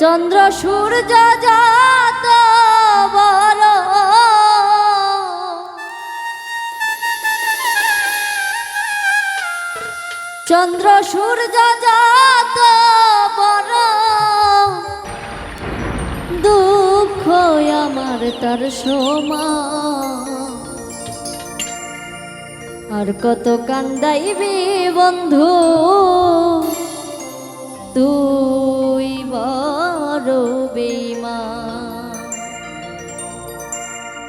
চন্দ্র সূর্য যত বড়। চন্দ্র সূর্য যত বড়। দুঃখ আমার তার সমান। আর কত কান্দাইবি বন্ধু।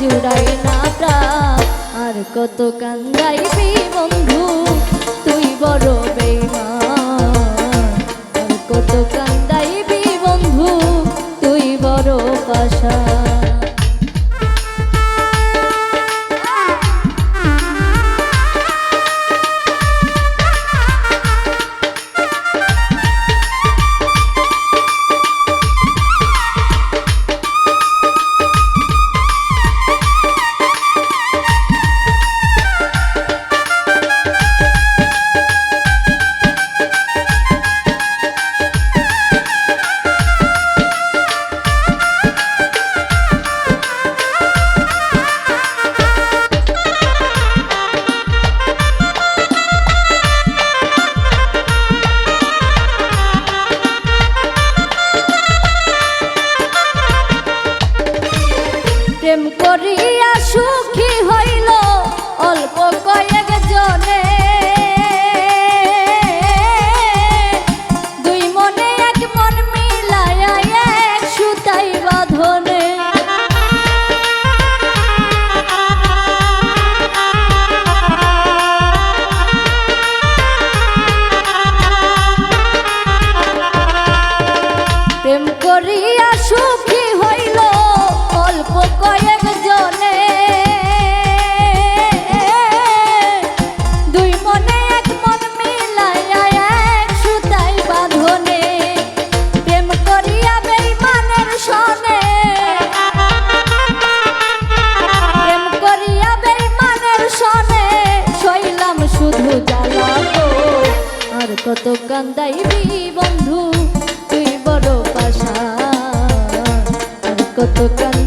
জুড়াই না প্রাণ। আর কত কান্দাইবি বন্ধু, তুই বড় বেইমান। আর কত কান্দাইবি বন্ধু, তুই বড় পাশা বন্ধু তুই বড় পাশা। কত কান্দাইবি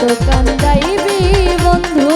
কত কান্দাইবি বন্ধু?